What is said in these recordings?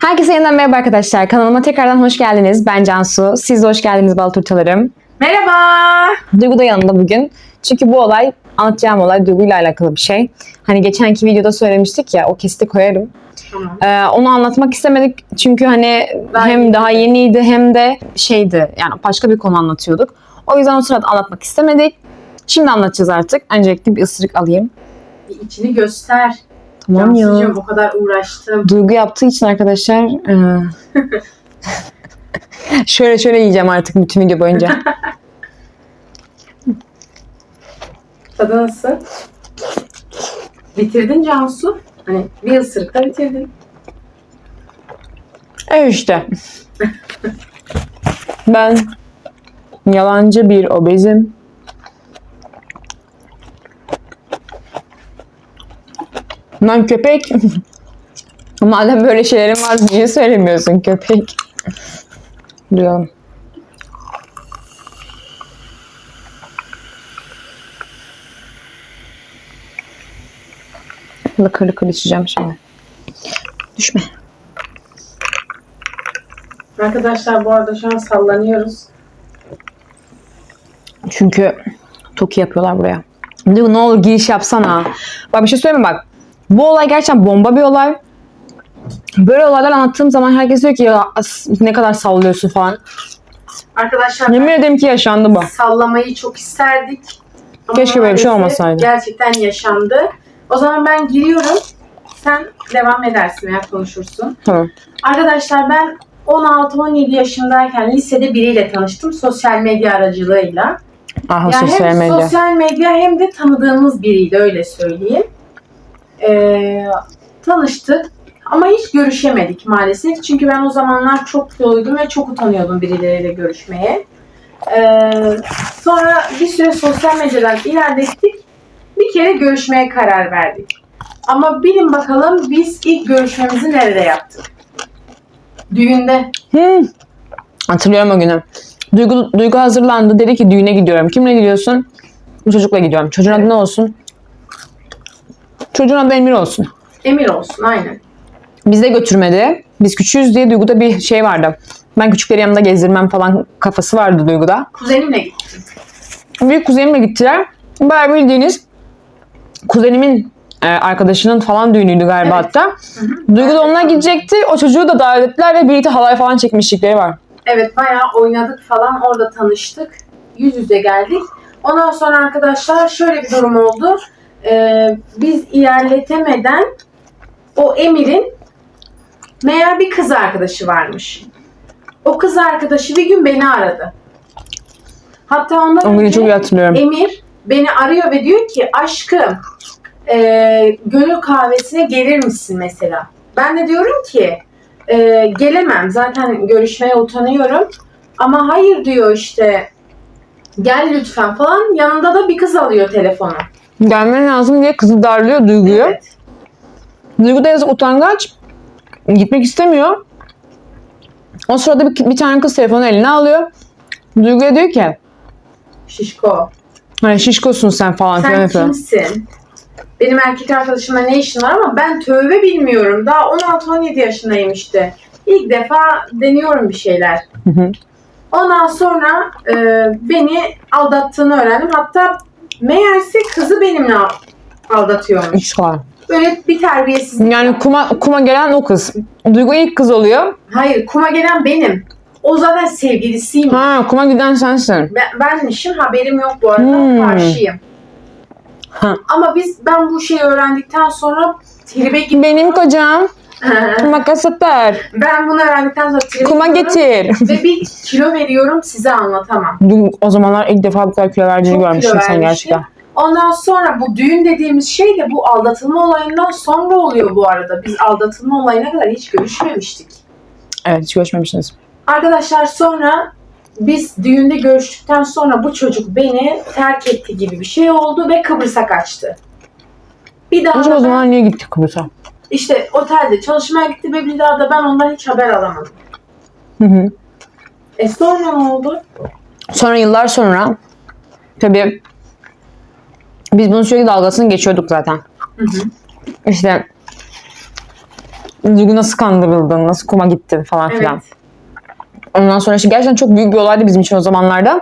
Herkese yeniden merhaba arkadaşlar. Kanalıma tekrardan hoş geldiniz. Ben Cansu. Siz de hoş geldiniz bal turtalarım. Merhaba. Duygu da yanında bugün. Çünkü bu olay, anlatacağım olay Duygu ile alakalı bir şey. Hani geçenki videoda söylemiştik ya, o kesiti koyarım. Tamam. Ee, onu anlatmak istemedik çünkü hani Daha hem daha yeniydi hem de şeydi yani başka bir konu anlatıyorduk. O yüzden o sırada anlatmak istemedik. Şimdi anlatacağız artık. Öncelikle bir ısırık alayım. Bir içini göster. Tamam ya. O kadar uğraştım. Duygu yaptığı için arkadaşlar e, şöyle şöyle yiyeceğim artık bütün video boyunca. Tadı nasıl? Bitirdin Cansu. Hani bir ısırıkta bitirdin. E işte. Ben yalancı bir obezim. Lan köpek. Madem böyle şeylerin var niye söylemiyorsun köpek? Duyalım. Lıkır lıkır içeceğim şimdi. Düşme. Arkadaşlar bu arada şu an sallanıyoruz. Çünkü Toki yapıyorlar buraya. Ne olur giriş yapsana. Bak bir şey söyleyeyim mi bak. Bu olay gerçekten bomba bir olay. Böyle olaylar anlattığım zaman herkes diyor ki ya ne kadar sallıyorsun falan. Arkadaşlar Yemin ederim ki yaşandı bu. sallamayı çok isterdik. Ama Keşke böyle bir şey maalesef olmasaydı. Gerçekten yaşandı. O zaman ben giriyorum. Sen devam edersin veya konuşursun. Tamam. Arkadaşlar ben 16-17 yaşındayken lisede biriyle tanıştım sosyal medya aracılığıyla. Aha Yani sosyal hem medya. sosyal medya hem de tanıdığımız biriydi öyle söyleyeyim. Ee, tanıştık ama hiç görüşemedik maalesef. Çünkü ben o zamanlar çok kiloydum ve çok utanıyordum birileriyle görüşmeye. Ee, sonra bir süre sosyal medyadan ilerlettik. Bir kere görüşmeye karar verdik. Ama bilin bakalım biz ilk görüşmemizi nerede yaptık? Düğünde. Hmm. Hatırlıyorum o günü. Duygu, Duygu hazırlandı. Dedi ki düğüne gidiyorum. Kimle gidiyorsun? Bu çocukla gidiyorum. Çocuğun adı ne olsun? Çocuğun adı Emir olsun. Emir olsun aynen. Bizi de götürmedi. Biz küçüğüz diye Duygu'da bir şey vardı. Ben küçükleri yanımda gezdirmem falan kafası vardı Duygu'da. Kuzenimle gittim. Büyük kuzenimle gittiler. Bayağı bildiğiniz kuzenimin e, arkadaşının falan düğünüydü galiba Evet. hatta. Duygu da onunla gidecekti. O çocuğu da davet ettiler ve birlikte halay falan çekmişlikleri var. Evet bayağı oynadık falan orada tanıştık. Yüz yüze geldik. Ondan sonra arkadaşlar şöyle bir durum oldu. Ee, biz ilerletemeden o Emir'in meğer bir kız arkadaşı varmış. O kız arkadaşı bir gün beni aradı. Hatta ondan O günü önce çok iyi hatırlıyorum. Emir beni arıyor ve diyor ki aşkım e, gönül kahvesine gelir misin mesela? Ben de diyorum ki e, gelemem zaten görüşmeye utanıyorum. Ama hayır diyor işte gel lütfen falan. Yanında da bir kız alıyor telefonu. Gelmen lazım diye kızı darlıyor Duygu'yu. Evet. Duygu da yazık utangaç. Gitmek istemiyor. O sırada bir, bir tane kız telefonu eline alıyor. Duygu'ya diyor ki Şişko. hani şişkosun sen falan Sen kimsin? Benim erkek arkadaşımla ne işin var ama ben tövbe bilmiyorum. Daha 16-17 yaşındayım işte. İlk defa deniyorum bir şeyler. Hı hı. Ondan sonra e, beni aldattığını öğrendim. Hatta meğerse kızı benimle aldatıyormuş. Üç var. Böyle bir terbiyesizlik. Yani kuma, kuma gelen o kız. Duygu ilk kız oluyor. Hayır kuma gelen benim. O zaten sevgilisiyim. Ha kuma giden sensin. Ben, benmişim haberim yok bu arada. Hmm. Karşıyım. Ha. Ama biz ben bu şeyi öğrendikten sonra tribe gittim. Benim kocam makas atar. ben bunu öğrendikten sonra tribe Kuma getir. Ve bir kilo veriyorum size anlatamam. Duygu o zamanlar ilk defa bu kadar kilo verdiğini Çok görmüştüm kilo sen gerçekten. Ondan sonra bu düğün dediğimiz şey de bu aldatılma olayından sonra oluyor bu arada. Biz aldatılma olayına kadar hiç görüşmemiştik. Evet hiç görüşmemişsiniz. Arkadaşlar sonra biz düğünde görüştükten sonra bu çocuk beni terk etti gibi bir şey oldu ve Kıbrıs'a kaçtı. Bir daha Acaba da o ben- zaman niye gittik Kıbrıs'a? İşte otelde çalışmaya gitti ve bir daha da ben ondan hiç haber alamadım. Hı hı. E sonra ne oldu? Sonra yıllar sonra tabii biz bunun sürekli dalgasını geçiyorduk zaten. Hı hı. İşte Duygu nasıl kandırıldın, nasıl kuma gittin falan filan. Evet. Ondan sonra işte gerçekten çok büyük bir olaydı bizim için o zamanlarda.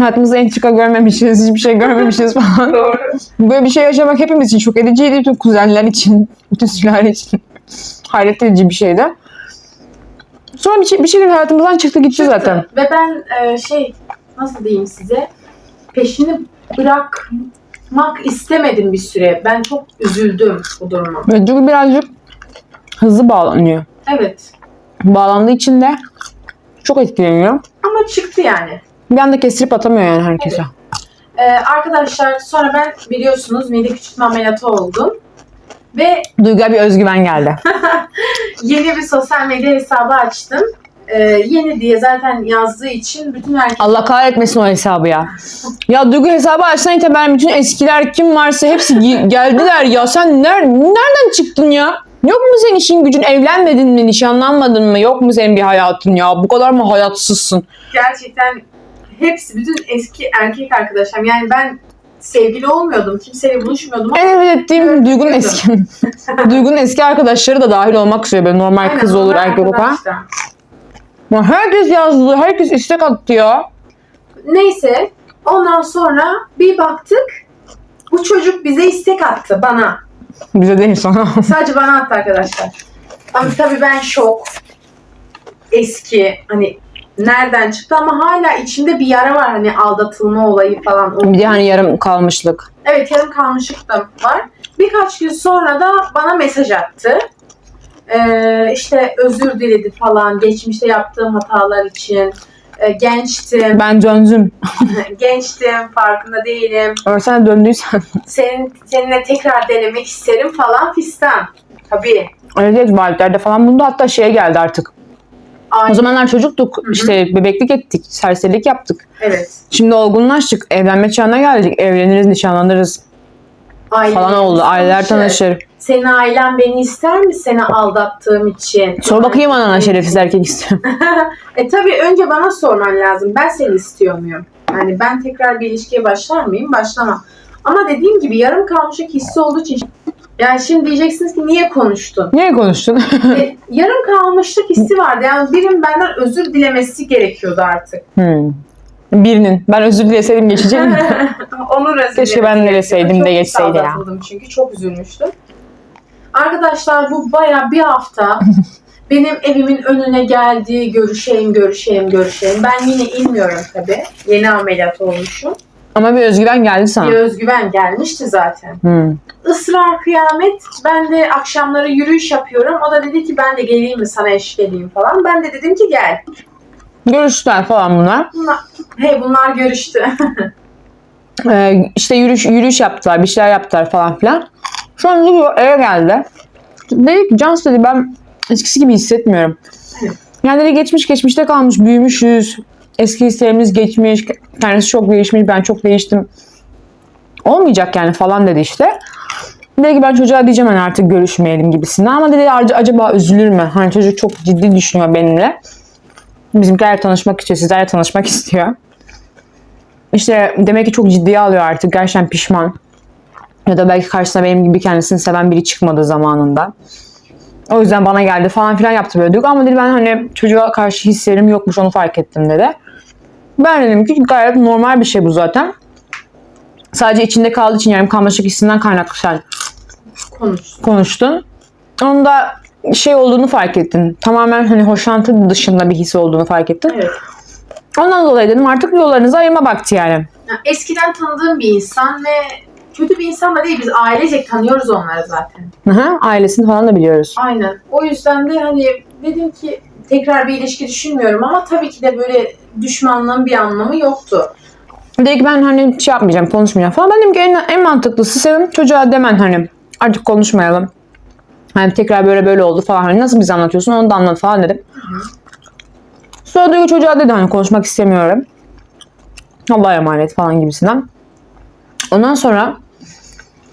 Hayatımızda entrika görmemişiz, hiçbir şey görmemişiz falan. Doğru. Böyle bir şey yaşamak hepimiz için çok ediciydi. Bütün kuzenler için, bütün sülale için. Hayret edici bir şeydi. Sonra bir, şey, bir şekilde hayatımızdan çıktı gitti zaten. Ve ben e, şey nasıl diyeyim size peşini bırakmak istemedim bir süre. Ben çok üzüldüm bu duruma. Ve Duygu birazcık hızlı bağlanıyor. Evet. Bağlandığı için de çok etkileniyor. Ama çıktı yani. Bir anda kestirip atamıyor yani herkese. Ee, arkadaşlar sonra ben biliyorsunuz mide küçültme ameliyatı oldum. Ve Duygu'ya bir özgüven geldi. yeni bir sosyal medya hesabı açtım. Ee, yeni diye zaten yazdığı için bütün herkes Allah kahretmesin o hesabı ya. Ya Duygu hesabı açsan itibaren bütün eskiler kim varsa hepsi gi- geldiler ya. Sen ner nereden çıktın ya? Yok mu senin işin gücün? Evlenmedin mi? Nişanlanmadın mı? Yok mu senin bir hayatın ya? Bu kadar mı hayatsızsın? gerçekten hepsi bütün eski erkek arkadaşlarım. Yani ben sevgili olmuyordum. Kimseyle buluşmuyordum ama En nefret ettiğim Evet, Duygu'nun eski Duygu'nun eski arkadaşları da dahil olmak üzere böyle normal Aynen, kız olur erkek olur falan. Ya herkes yazdı, herkes istek attı ya. Neyse ondan sonra bir baktık bu çocuk bize istek attı bana. Bize değil sana. Sadece bana attı arkadaşlar. Ama tabii ben şok. Eski hani nereden çıktı ama hala içimde bir yara var hani aldatılma olayı falan. bir de hani yarım kalmışlık. Evet yarım kalmışlık da var. Birkaç gün sonra da bana mesaj attı. Ee, işte özür diledi falan geçmişte yaptığım hatalar için. Ee, gençtim, Ben döndüm. gençtim, farkında değilim. Ama sen döndüysen. Senin, seninle tekrar denemek isterim falan fistan. Tabii. Değil validelerde falan. Bunda hatta şeye geldi artık. Aynen. O zamanlar çocuktuk. hı. işte bebeklik ettik. Serserilik yaptık. Evet. Şimdi olgunlaştık. Evlenme çağına geldik. Evleniriz, nişanlanırız Aileler falan oldu. Aileler tanışır. Senin ailen beni ister mi seni aldattığım için? Sor bakayım anana şerefsiz erkek istiyor. E tabii önce bana sorman lazım. Ben seni istiyor muyum? Yani ben tekrar bir ilişkiye başlar mıyım? Başlamam. Ama dediğim gibi yarım kalmışlık hissi olduğu için yani şimdi diyeceksiniz ki niye konuştun? Niye konuştun? E, yarım kalmışlık hissi vardı. Yani birinin benden özür dilemesi gerekiyordu artık. Hmm. Birinin. Ben özür dileseydim geçeceğim. Onun özür Keşke ben dileseydim de geçseydi ya. çünkü çok üzülmüştüm. Arkadaşlar bu baya bir hafta benim evimin önüne geldi. Görüşeyim, görüşeyim, görüşeyim. Ben yine inmiyorum tabii. Yeni ameliyat olmuşum. Ama bir özgüven geldi Bir sana. özgüven gelmişti zaten. Hmm. Israr kıyamet. Ben de akşamları yürüyüş yapıyorum. O da dedi ki ben de geleyim mi sana eşlik edeyim falan. Ben de dedim ki gel. Görüştüler falan bunlar. Bunlar, hey bunlar görüştü. Ee, işte yürüyüş, yürüyüş yaptılar, bir şeyler yaptılar falan filan. Şu an Duygu eve geldi. Dedi ki Cansu dedi ben eskisi gibi hissetmiyorum. Yani dedi geçmiş geçmişte kalmış, büyümüşüz. Eski hislerimiz geçmiş, kendisi çok değişmiş, ben çok değiştim. Olmayacak yani falan dedi işte. Dedi ki ben çocuğa diyeceğim hani artık görüşmeyelim gibisinden. Ama dedi "Ac- acaba üzülür mü? Hani çocuk çok ciddi düşünüyor benimle. Bizimkiler tanışmak istiyor, sizlerle tanışmak istiyor. İşte demek ki çok ciddiye alıyor artık. Gerçekten pişman. Ya da belki karşısına benim gibi kendisini seven biri çıkmadı zamanında. O yüzden bana geldi falan filan yaptı böyle diyor. Ama dedi ben hani çocuğa karşı hislerim yokmuş onu fark ettim dedi. Ben dedim ki gayet normal bir şey bu zaten. Sadece içinde kaldığı için yarım kalmışlık hissinden kaynaklı sen Konuş. konuştun. Onda şey olduğunu fark ettin. Tamamen hani hoşlantı dışında bir his olduğunu fark ettin. Evet. Ondan dolayı dedim artık yollarınızı ayırma vakti yani. Ya eskiden tanıdığım bir insan ve kötü bir insan da değil. Biz ailecek tanıyoruz onları zaten. Hı hı, ailesini falan da biliyoruz. Aynen. O yüzden de hani dedim ki tekrar bir ilişki düşünmüyorum ama tabii ki de böyle düşmanlığın bir anlamı yoktu. Dedi ki ben hani şey yapmayacağım, konuşmayacağım falan. Ben dedim ki en, en mantıklısı senin çocuğa demen hani artık konuşmayalım. Hani tekrar böyle böyle oldu falan. Hani nasıl bize anlatıyorsun onu da anlat falan dedim. Sonra Duygu çocuğa dedi hani konuşmak istemiyorum. Allah'a emanet falan gibisinden. Ondan sonra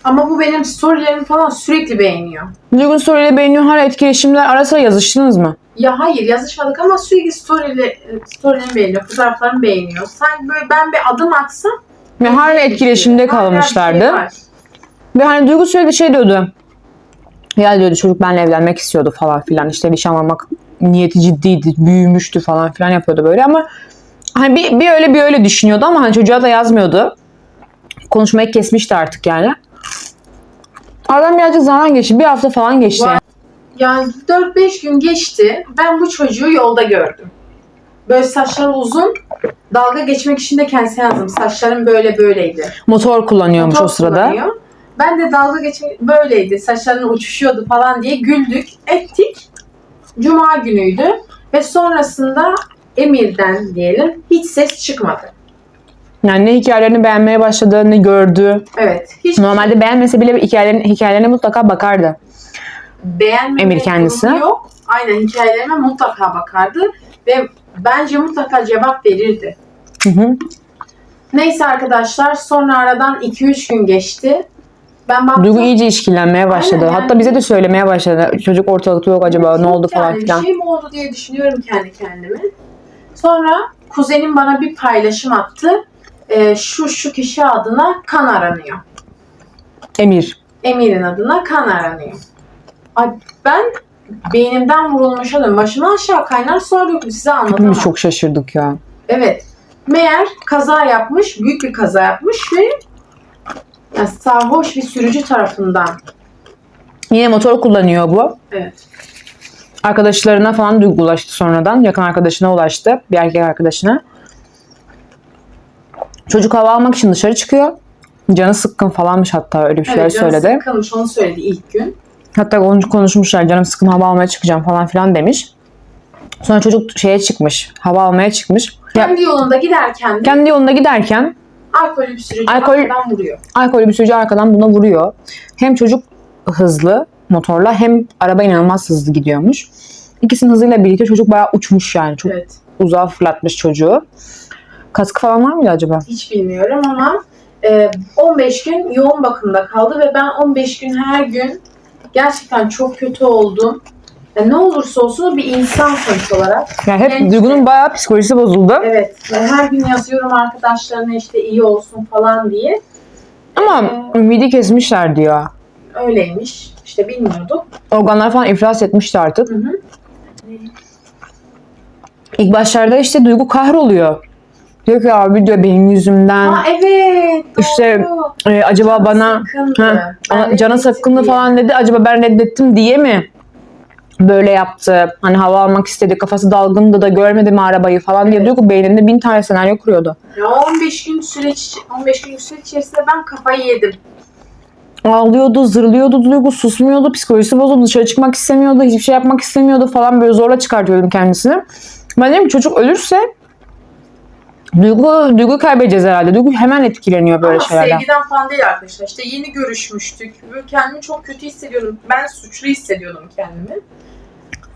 Ama bu benim storylerimi falan sürekli beğeniyor. Duygu'nun story'le beğeniyor. Hala etkileşimler arasında yazıştınız mı? Ya hayır yazışmadık ama sürekli story'le, story'lerimi beğeniyor, fotoğraflarımı beğeniyor. Sanki böyle ben bir adım atsam Ve hala şey- etkileşimde bir şey kalmışlardı. var. Ve hani Duygu sürekli şey diyordu. Ya diyordu çocuk benimle evlenmek istiyordu falan filan. İşte nişan almak niyeti ciddiydi, büyümüştü falan filan yapıyordu böyle ama hani bir, bir öyle bir öyle düşünüyordu ama hani çocuğa da yazmıyordu. Konuşmayı kesmişti artık yani. Aradan birazcık zaman geçti. Bir hafta falan geçti. Yani 4-5 gün geçti. Ben bu çocuğu yolda gördüm. Böyle saçları uzun. Dalga geçmek için de kendisine yazdım. Saçlarım böyle böyleydi. Motor kullanıyormuş Motor o sırada. kullanıyor. Ben de dalga geçmek böyleydi. Saçların uçuşuyordu falan diye güldük, ettik. Cuma günüydü ve sonrasında Emir'den diyelim hiç ses çıkmadı. Yani ne hikayelerini beğenmeye başladığını gördü. Evet. Hiç Normalde beğenmese bile hikayelerin, hikayelerine mutlaka bakardı. Beğenmeme Emir kendisi. yok. Aynen hikayelerime mutlaka bakardı ve bence mutlaka cevap verirdi. Hı hı. Neyse arkadaşlar sonra aradan 2-3 gün geçti. Ben baktım. Duygu iyice işkillenmeye başladı. Aynen yani. Hatta bize de söylemeye başladı. Çocuk ortalıkta yok acaba ne oldu falan filan. Bir şey mi oldu diye düşünüyorum kendi kendime. Sonra kuzenim bana bir paylaşım attı. Ee, şu şu kişi adına kan aranıyor. Emir. Emir'in adına kan aranıyor. Ay ben beynimden vurulmuş oldum. Başıma aşağı kaynar sular. Size anlatamam. Hepimiz çok şaşırdık ya. Evet. Meğer kaza yapmış, büyük bir kaza yapmış ve yani sarhoş bir sürücü tarafından. Yine motor kullanıyor bu. Evet. Arkadaşlarına falan Duygu ulaştı sonradan. Yakın arkadaşına ulaştı. Bir erkek arkadaşına. Çocuk hava almak için dışarı çıkıyor. Canı sıkkın falanmış hatta öyle bir şeyler evet, canı söyledi. sıkılmış onu söyledi ilk gün. Hatta onu konuşmuşlar canım sıkın hava almaya çıkacağım falan filan demiş. Sonra çocuk şeye çıkmış. Hava almaya çıkmış. Kendi yolunda giderken de kendi yolunda giderken alkollü bir sürücü Alkol- arkadan vuruyor. alkollü bir sürücü arkadan buna vuruyor. Hem çocuk hızlı motorla hem araba inanılmaz hızlı gidiyormuş. İkisinin hızıyla birlikte çocuk bayağı uçmuş yani. Çok Evet. uzağa fırlatmış çocuğu. Kaskı falan var mıydı acaba? Hiç bilmiyorum ama e, 15 gün yoğun bakımda kaldı ve ben 15 gün her gün gerçekten çok kötü oldum. Yani ne olursa olsun bir insan sonuç olarak. Yani hep Genç- Duygu'nun bayağı psikolojisi bozuldu. Evet. yani her gün yazıyorum arkadaşlarına işte iyi olsun falan diye. Ama ümidi kesmişler diyor. Öyleymiş. İşte bilmiyorduk. Organlar falan iflas etmişti artık. Hı hı. İlk başlarda işte Duygu kahroluyor. Diyor ki abi diyor benim yüzümden Aa evet. İşte, doğru. e, acaba Canı bana Ana- cana sakındı falan dedi. Acaba ben reddettim diye mi böyle yaptı? Hani hava almak istedi. Kafası dalgındı da görmedi mi arabayı falan diye. Evet. Duygu beyninde bin tane senaryo kuruyordu. Ya 15 gün süreç 15 gün süreç içerisinde ben kafayı yedim. Ağlıyordu, zırlıyordu Duygu, susmuyordu, psikolojisi bozuldu, dışarı çıkmak istemiyordu, hiçbir şey yapmak istemiyordu falan böyle zorla çıkartıyordum kendisini. Ben dedim ki çocuk ölürse Duygu, Duygu kaybedeceğiz herhalde. Duygu hemen etkileniyor böyle Ama şeylerden. sevgiden falan değil arkadaşlar. İşte yeni görüşmüştük. Böyle kendimi çok kötü hissediyordum. Ben suçlu hissediyordum kendimi.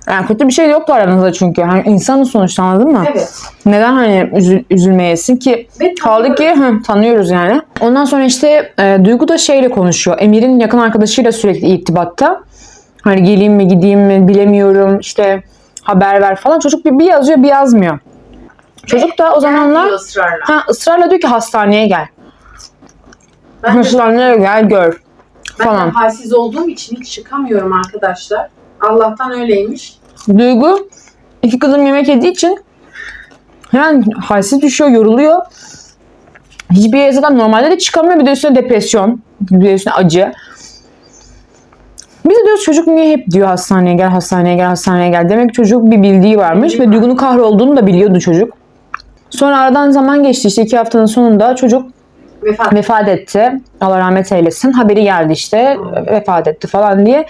Yani kötü bir şey yoktu aranızda çünkü. Hani insanın sonuçta anladın mı? Evet. Neden hani üzül, üzülmeyesin ki? Ve Kaldı ki hı, tanıyoruz yani. Ondan sonra işte e, Duygu da şeyle konuşuyor. Emir'in yakın arkadaşıyla sürekli irtibatta. Hani geleyim mi gideyim mi bilemiyorum işte haber ver falan. Çocuk bir, bir yazıyor bir yazmıyor. Çocuk da o zamanlar ısrarla. ha, ısrarla diyor ki hastaneye gel. Ben Hastaneye gel gör ben de falan. halsiz olduğum için hiç çıkamıyorum arkadaşlar. Allah'tan öyleymiş. Duygu iki kızım yemek yediği için hemen halsiz düşüyor, yoruluyor. Hiçbir yere zaten normalde de çıkamıyor. Bir de üstüne depresyon, bir de üstüne acı. Biz de diyoruz çocuk niye hep diyor hastaneye gel, hastaneye gel, hastaneye gel. Demek ki çocuk bir bildiği varmış ve. Duygu'nun kahrolduğunu da biliyordu çocuk. Sonra aradan zaman geçti işte iki haftanın sonunda çocuk Vefat. vefat etti. Allah rahmet eylesin. Haberi geldi işte vefat etti falan diye.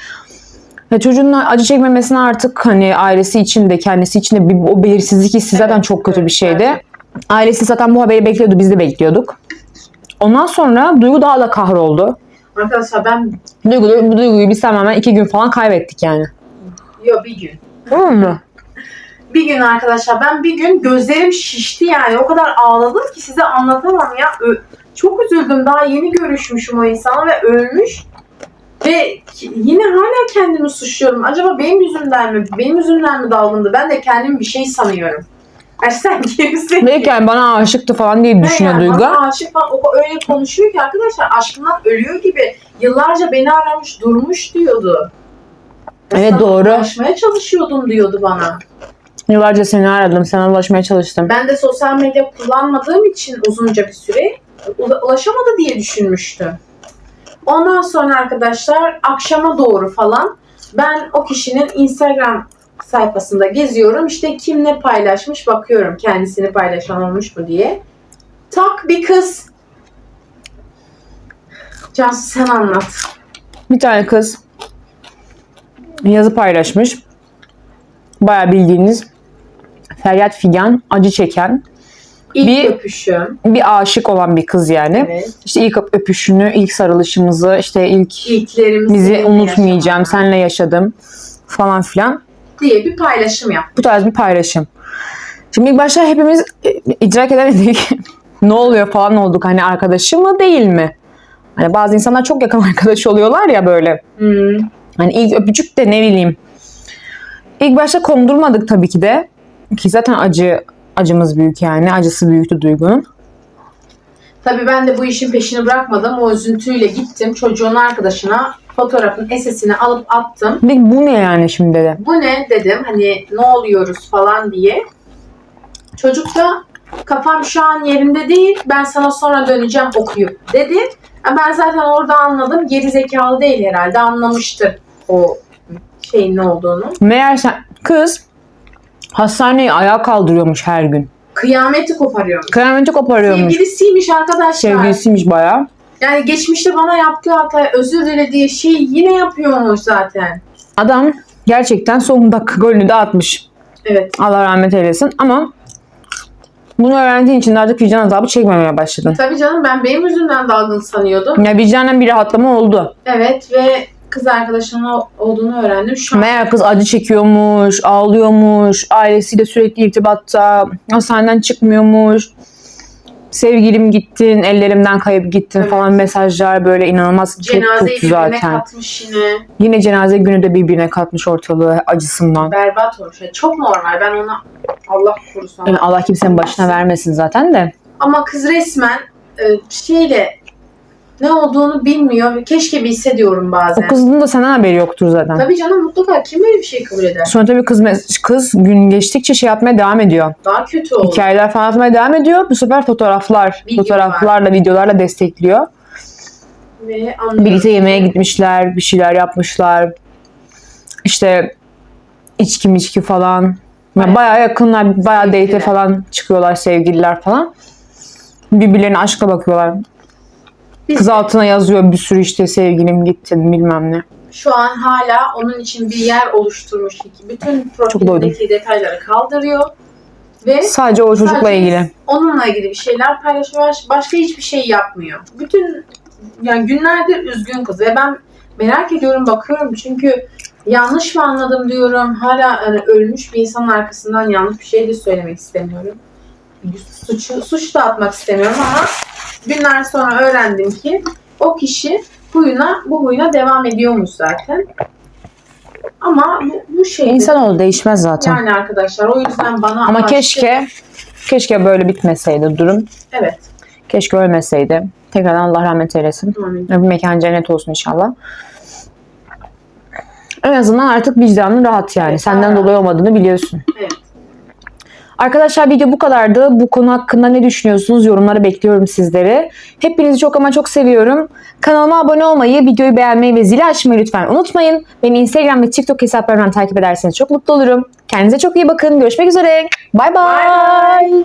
Ve çocuğun acı çekmemesine artık hani ailesi için de kendisi için de bir, o belirsizlik hissi zaten Evet, çok kötü evet, bir şeydi. gerçekten. Ailesi zaten bu haberi bekliyordu. Biz de bekliyorduk. Ondan sonra Duygu daha da kahroldu. Arkadaşlar ben Duygu, Duygu'yu biz tamamen iki gün falan kaybettik yani. yok bir gün. Tamam mı? Bir gün arkadaşlar ben bir gün gözlerim şişti yani. O kadar ağladım ki size anlatamam ya. Çok üzüldüm. Daha yeni görüşmüşüm o insana ve ölmüş. Ve yine hala kendimi suçluyorum. Acaba benim yüzümden mi? Benim yüzümden mi dalgındı? Ben de kendimi bir şey sanıyorum. Ay sen kimsin? Belki yani bana aşıktı falan diye düşünüyor yani Duygu. bana aşık falan o öyle konuşuyor ki arkadaşlar aşkından ölüyor gibi. Yıllarca beni aramış durmuş diyordu. Evet, Sana doğru. Ulaşmaya çalışıyordum diyordu bana. Yıllarca seni aradım. Sana ulaşmaya çalıştım. Ben de sosyal medya kullanmadığım için uzunca bir süre ula- ulaşamadı diye düşünmüştüm. Ondan sonra arkadaşlar akşama doğru falan ben o kişinin Instagram sayfasında geziyorum. İşte kim ne paylaşmış bakıyorum kendisini paylaşan olmuş mu diye. Tak bir kız. Cansu sen anlat. Bir tane kız yazı paylaşmış. Bayağı bildiğiniz feryat figan, acı çeken, İlk Bir- öpüşüm. bir aşık olan bir kız yani. Evet. İşte ilk öpüşünü, ilk sarılışımızı, işte ilk İlklerimizi unutmayacağım, yaşamak seninle yaşadım falan filan. diye bir paylaşım yap. Bu tarz bir paylaşım. Şimdi ilk başta hepimiz e, idrak edemedik. ne oluyor falan olduk. Hani arkadaşı mı değil mi? Hani bazı insanlar çok yakın arkadaş oluyorlar ya böyle. Hmm. Hani ilk öpücük de ne bileyim. İlk başta kondurmadık tabii ki de. Ki zaten acı acımız büyük yani. Acısı büyüktü Duygu'nun. Tabii ben de bu işin peşini bırakmadım. O üzüntüyle gittim. Çocuğun arkadaşına fotoğrafın esesini alıp attım. Peki bu ne yani şimdi de? Bu ne dedim hani ne oluyoruz falan diye. Çocuk da kafam şu an yerinde değil. Ben sana sonra döneceğim okuyup dedi. Ben zaten orada anladım. Geri zekalı değil herhalde. Anlamıştır o şeyin ne olduğunu. Meğerse kız hastaneyi ayağa kaldırıyormuş her gün. Kıyameti koparıyor. Kıyameti koparıyormuş. Sevgilisiymiş arkadaşlar. Sevgilisiymiş bayağı. Yani geçmişte bana yaptığı hataya özür dilediği şeyi yine yapıyormuş zaten. Adam gerçekten son dakika golünü de atmış. Evet. Allah rahmet eylesin ama bunu öğrendiğin için de artık vicdan azabı çekmemeye başladın. Tabii canım ben benim yüzümden dalgın sanıyordum. Ya vicdanen bir rahatlama oldu. Evet ve kız arkadaşının olduğunu öğrendim. Şu an Meğer kız acı çekiyormuş, ağlıyormuş, ailesiyle sürekli irtibatta, hastaneden çıkmıyormuş. Sevgilim gittin, ellerimden kayıp gittin Evet. falan mesajlar böyle inanılmaz çok cenazeyi kötü birbirine zaten. katmış yine. Yine cenaze günü de birbirine katmış ortalığı acısından. Berbat olmuş. Çok normal. Ben ona Allah korusun. Yani Allah kimsenin başına vermesin zaten de. Ama kız resmen e, şeyle ne olduğunu bilmiyor. Keşke bilse diyorum bazen. O kızın da senden haberi yoktur zaten. Tabii canım mutlaka kim böyle bir şey kabul eder? Sonra tabii kız, kız gün geçtikçe şey yapmaya devam ediyor. Daha kötü olur. Hikayeler falan atmaya devam ediyor. Bu sefer fotoğraflar, Videolar. fotoğraflarla, videolarla destekliyor. Ve anlıyorum. Birlikte yemeğe gitmişler, bir şeyler yapmışlar. İşte içki miçki falan. Yani Bayağı. yakınlar, bayağı date falan çıkıyorlar sevgililer falan. Birbirlerine aşkla bakıyorlar. Kız altına yazıyor bir sürü işte sevgilim gittin bilmem ne. şu an hala onun için bir yer oluşturmuş. Bütün doydum. profilindeki detayları kaldırıyor. Ve Sadece o çocukla Sadece ilgili. onunla ilgili bir şeyler paylaşıyor. Başka hiçbir şey yapmıyor. Bütün yani günlerdir üzgün kız ve ben merak ediyorum bakıyorum çünkü yanlış mı anladım diyorum. Hala hani ölmüş bir insanın arkasından yanlış bir şey de söylemek istemiyorum. Suçu, suç da atmak istemiyorum ama günler sonra öğrendim ki o kişi huyuna bu huyuna devam ediyormuş zaten. Ama bu, bu şey İnsanoğlu değişmez zaten. yani arkadaşlar o yüzden bana Ama aşk- keşke keşke böyle bitmeseydi durum. evet Keşke ölmeseydi. Tekrardan Allah rahmet eylesin. amin. Öbür mekan cennet olsun inşallah. En azından artık vicdanın rahat yani. Senden dolayı olmadığını biliyorsun. Evet. Arkadaşlar video bu kadardı. Bu konu hakkında ne düşünüyorsunuz? Yorumlara bekliyorum sizleri. Hepinizi çok ama çok seviyorum. Kanalıma abone olmayı, videoyu beğenmeyi ve zili açmayı lütfen unutmayın. Beni Instagram ve TikTok hesaplarımdan takip ederseniz çok mutlu olurum. Kendinize çok iyi bakın. Görüşmek üzere. Bay bay.